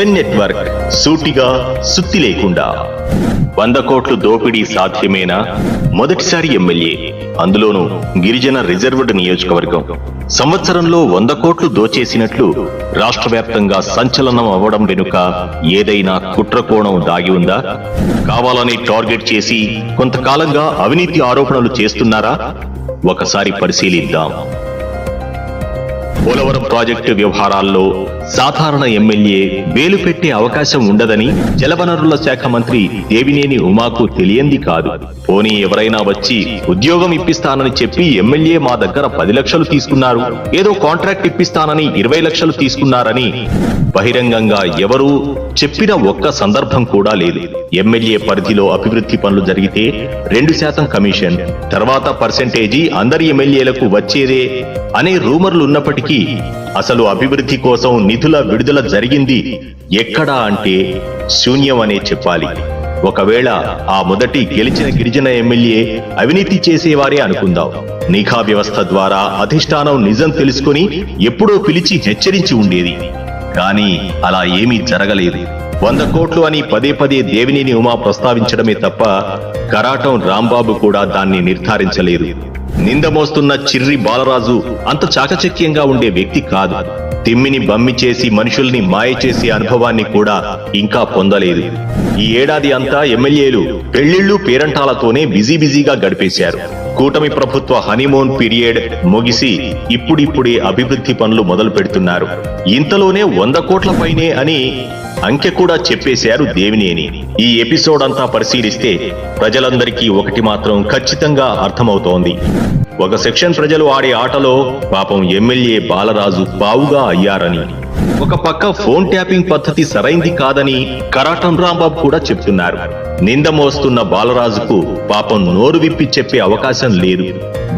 స్వెన్ network సూటిగా సుత్తి లేకుండా వంద కోట్లు దోపిడీ సాధ్యమేనా? మొదటిసారి ఎమ్మెల్యే. అందులోనూ గిరిజన రిజర్వ్డ్ నియోజకవర్గం. సంవత్సరంలో వంద కోట్లు దోచేసినట్లు రాష్ట్ర వ్యాప్తంగా సంచలనం అవ్వడం వెనుక ఏదైనా కుట్రకోణం దాగి ఉందా? కావాలని టార్గెట్ చేసి కొంతకాలంగా అవినీతి ఆరోపణలు చేస్తున్నారా? ఒకసారి పరిశీలిద్దాం. పోలవరం ప్రాజెక్టు వ్యవహారాల్లో సాధారణ ఎమ్మెల్యే వేలు పెట్టే అవకాశం ఉండదని జలవనరుల శాఖ మంత్రి దేవినేని ఉమాకు తెలియంది కాదు. పోనీ ఎవరైనా వచ్చి ఉద్యోగం ఇప్పిస్తానని చెప్పి ఎమ్మెల్యే మా దగ్గర పది లక్షలు తీసుకున్నారు. ఏదో కాంట్రాక్ట్ ఇప్పిస్తానని ఇరవై లక్షలు తీసుకున్నారని బహిరంగంగా ఎవరూ చెప్పిన ఒక్క సందర్భం కూడా లేదు. ఎమ్మెల్యే పరిధిలో అభివృద్ధి పనులు జరిగితే రెండు శాతం కమిషన్ తర్వాత పర్సెంటేజీ అందరి ఎమ్మెల్యేలకు వచ్చేదే అనే రూమర్లు ఉన్నప్పటికీ అసలు అభివృద్ధి కోసం నిధుల విడుదల జరిగింది ఎక్కడా అంటే శూన్యం అనే చెప్పాలి. ఒకవేళ ఆ మొదటి గెలిచిన గిరిజన ఎమ్మెల్యే అవినీతి చేసేవారే అనుకుందాం. నిఘా వ్యవస్థ ద్వారా అధిష్టానం నిజం తెలుసుకుని ఎప్పుడో పిలిచి హెచ్చరించి ఉండేది. కానీ అలా ఏమీ జరగలేదు. వంద కోట్లు అని పదే పదే దేవినేని ఉమా ప్రస్తావించడమే తప్ప కరాటం రాంబాబు కూడా దాన్ని నిర్ధారించలేదు. నింద మోస్తున్న చిర్రి బాలరాజు అంత చాకచక్యంగా ఉండే వ్యక్తి కాదు. తిమ్మిని బమ్మి చేసి మనుషుల్ని మాయ చేసే అనుభవాన్ని కూడా ఇంకా పొందలేదు. ఈ ఏడాది అంతా ఎమ్మెల్యేలు పెళ్ళిళ్ళు పేరంటాలతోనే బిజీ బిజీగా గడిపేశారు. కూటమి ప్రభుత్వ హనీమూన్ పీరియడ్ ముగిసి ఇప్పుడిప్పుడే అభివృద్ధి పనులు మొదలు పెడుతున్నారు. ఇంతలోనే వంద కోట్ల పైనే అని అంకె కూడా చెప్పేశారు దేవినేని. ఈ ఎపిసోడ్ అంతా పరిశీలిస్తే ప్రజలందరికీ ఒకటి మాత్రం ఖచ్చితంగా అర్థమవుతోంది. ఒక సెక్షన్ ప్రజలు ఆడే ఆటలో పాపం ఎమ్మెల్యే బాలరాజు బావుగా అయ్యారని. ఒక పక్క ఫోన్ ట్యాపింగ్ పద్ధతి సరైంది కాదని కరాటం రాంబాబు కూడా చెప్తున్నారు. నింద మోస్తున్న బాలరాజుకు పాపం నోరు విప్పి చెప్పే అవకాశం లేదు.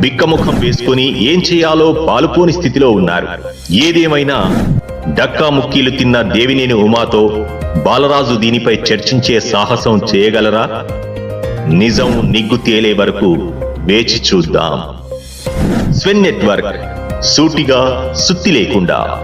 బిక్కముఖం వేసుకుని ఏం చేయాలో పాలుపోని స్థితిలో ఉన్నారు. ఏదేమైనా డక్కా ముక్కీలు తిన్న దేవినేని ఉమాతో బాలరాజు దీనిపై చర్చించే సాహసం చేయగలరా? నిజం నిగ్గు తేలే వరకు వేచి చూద్దాం. స్వెన్ నెట్వర్క్ సూటిగా సుత్తి లేకుండా.